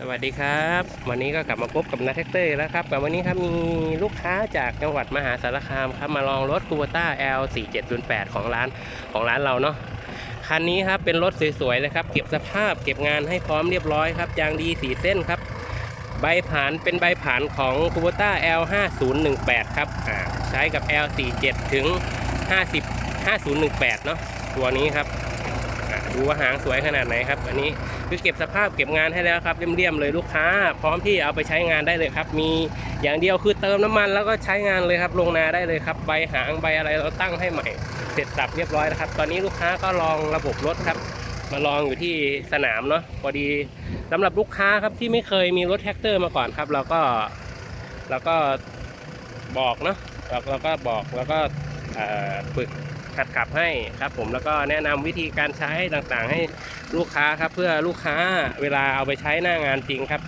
สวัสดีครับ วันนี้ก็กลับมาพบกับนาแท็กเตอร์แล้วครับกับวันนี้ครับมีลูกค้าจากจังหวัดมหาสารคามครับมาลองรถ c ู b ต้า L 4 7 0 8 ของร้านของร้านเราเนาะคันนี้ครับเป็นรถสวยๆเลยครับเก็บสภาพเก็บงานให้พร้อมเรียบร้อยครับยางดีสีเส้นครับ ใบผ่านเป็นใบผ่านของ c ู b ต้า L 5 0 1 8 ครับใช้กับ L 4 7 ถึง 50 5018 เนาะตัวนี้ครับ ดูว่าหางสวยขนาดไหนครับ อันนี้คือเก็บสภาพเก็บงานให้แล้วครับเรียมๆเลยลูกค้า พร้อมที่เอาไปใช้งานได้เลยครับ มีอย่างเดียวคือเติมน้ำมันแล้วก็ใช้งานเลยครับลงนาได้เลยครับใบหางใบอะไรเราตั้งให้ใหม่ เสร็จสับเรียบร้อยแล้วครับ ตอนนี้ลูกค้าก็ลองระบบรถครับ มาลองอยู่ที่สนามเนาะพอดีสำหรับลูกค้าครับที่ไม่เคยมีรถแท็กเตอร์มาก่อนครับเราก็เราก็บอกเนาะเราก็บอกแล้วก็ ฝึกหัดขับให้ครับผมแล้วก็แนะนำวิธีการใช้ต่างๆ ให้ลูกค้าครับเพื่อลูกค้าเวลาเอาไปใช้หน้างานจริงครับ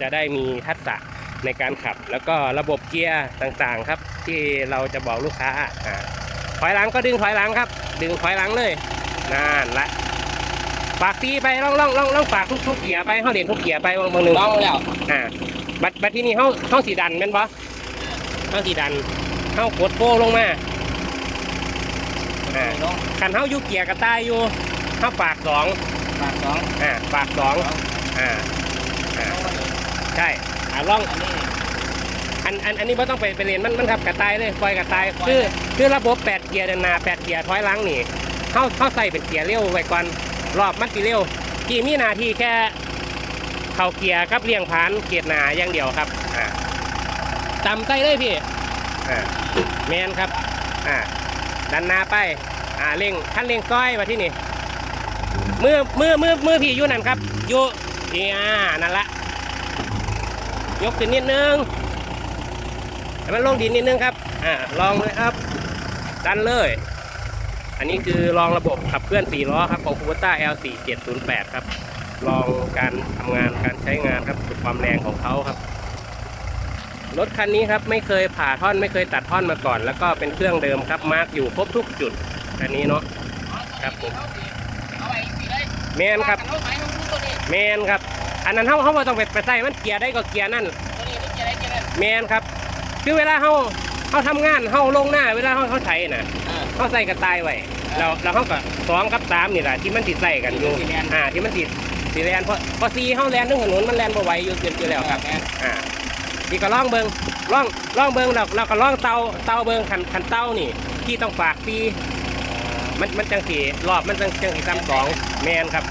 จะได้มีทักษะในการขับ แล้วก็ระบบเกียร์ต่างๆครับ ที่เราจะบอกลูกค้าอ่าถอยหลังก็ดึงถอยหลังครับ ดึงถอยหลังเลยนั่นละฝากตีไปล่องล่องล่องล่องฝากทุกทุกเกียร์ไปเขาเด่นทุกเกียร์ไปบางบางหนึ่งเมาแล้วอ่าบัดบัดที่นี่เขาเขาสีดันเป็นปะเขาสีดันเขากดโฟลงมา อ่าน้องขันเขาอยู่เกียร์กระต่ายอยู่เขาฝากสองปากสองอ่าฝากสองอ่าอ่าอันนี้ใช่อ่าลองอันอันอันนี้ไม่ต้องไปไปเรียนมันมันขับกระต่ายเลยปล่อยกระต่ายคือคือระบบแปดเกียร์เดินหนาแปดเกียร์ถอยหลังนี่เข้าเข้าใส่เป็นเกียร์เร็วไว้ก่อนรอบมันสิเร็วกี่มีหนาทีแค่ เข่าเกียร์ครับเรียงผานเกียร์หนาอย่างเดียวครับอ่าตำใส่เลยพี่อ่าแมนครับอ่า ดันหนาไปอ่าเร่งขั้นเร่งก้อยมาที่นี่มือมือมือมือพี่อยู่นั่นครับอยู่นี่อ่านั่นละยกขึ้นนิดนึงให้มันลงดินนิดนึงครับอ่าลองเลยครับดันเลย อันนี้คือลองระบบขับเคลื่อน4ล้อครับของ Kubota L4708 ครับลองการทำงานการใช้งานครับสุดความแรงของเขาครับ รถคันนี้ครับไม่เคยผ่าท่อนไม่เคยตัดท่อนมาก่อน แล้วก็เป็นเครื่องเดิมครับมาร์กอยู่ครบทุกจุดอันนี้เนาะครับผมเอาไปสี่เลยแมนครับเอาไปน้องตัวนี้แมนครับ อันนั้นเขาเขาบ่ต้องไปไปใส่มันเกียร์ได้ก็เกียร์นั่นตัวนี้นี่จะได้จะได้แมนครับ คือเวลาเขาเขาทำงานเขาลงหน้า เวลาเขาเขาไถน่ะอ่าเขาใส่กระต่ายไว้เราเราเขาก็สองกับสามนี่แหละที่มันติดใส่กันอยู่ที่มันสิแล่นอ่าที่มันติดสีแลนเพราะเพอซีเขาแลนทั้งถนนมันแลนบ่ไหวอยู่เกินอยู่แล้วครับอ่า นี่ก็ล่องเบิงล่องล่องเบิงเราเราก็ล่องเตาเตาเบิงขันขันเตานี่ที่ต้องฝากปีมันมันจังสีรอบมันจังจังสีซ้ำสองแมนครับ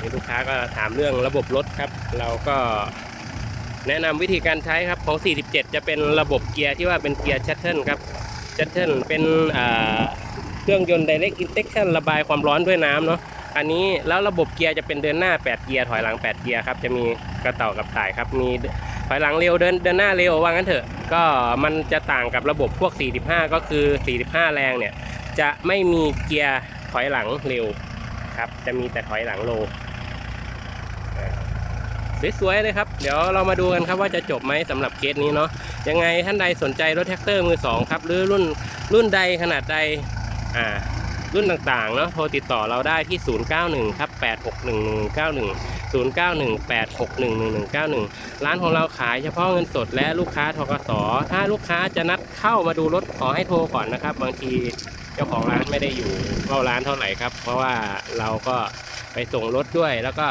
นี่ลูกค้าก็ถามเรื่องระบบรถครับ เราก็แนะนำวิธีการใช้ครับของ 47 จะเป็นระบบเกียร์ที่ว่าเป็นเกียร์ชัตเทิลครับชัตเทิลเป็นเครื่องยนต์ direct injection ระบายความร้อนด้วยน้ำเนาะ อันนี้แล้วระบบเกียร์จะเป็นเดินหน้า 8 เกียร์ถอยหลัง 8 เกียร์ครับจะมีกระเต่ากับต่ายครับมีถอยหลังเร็วเดินเดินหน้าเร็วว่างั้นเถอะ ก็มันจะต่างกับระบบพวก 45 ก็คือ 45 แรงเนี่ยจะไม่มีเกียร์ถอยหลังเร็วครับ จะมีแต่ถอยหลังโลสวยๆเลยครับ เดี๋ยวเรามาดูกันครับว่าจะจบไหมสำหรับเคสนี้เนาะยังไงท่านใดสนใจรถแท็กเตอร์มือสองครับ หรือรุ่นรุ่นใดขนาดใดอ่า รุ่นต่างๆเนาะโทรติดต่อเราได้ที่ 091ครับ861 091 861ร้านของเราขายเฉพาะเงินสดและลูกค้าทกสถ้าลูกค้าจะนัดเข้ามาดูรถขอให้โทรก่อนนะครับ บางทีเจ้าของร้านไม่ได้อยู่เข้าร้านเท่าไหร่ครับ เพราะว่าเราก็ไปส่งรถด้วยแล้วก็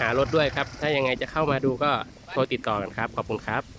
หารถด้วยครับ ถ้ายังไงจะเข้ามาดูก็โทรติดต่อกันครับ ขอบคุณครับ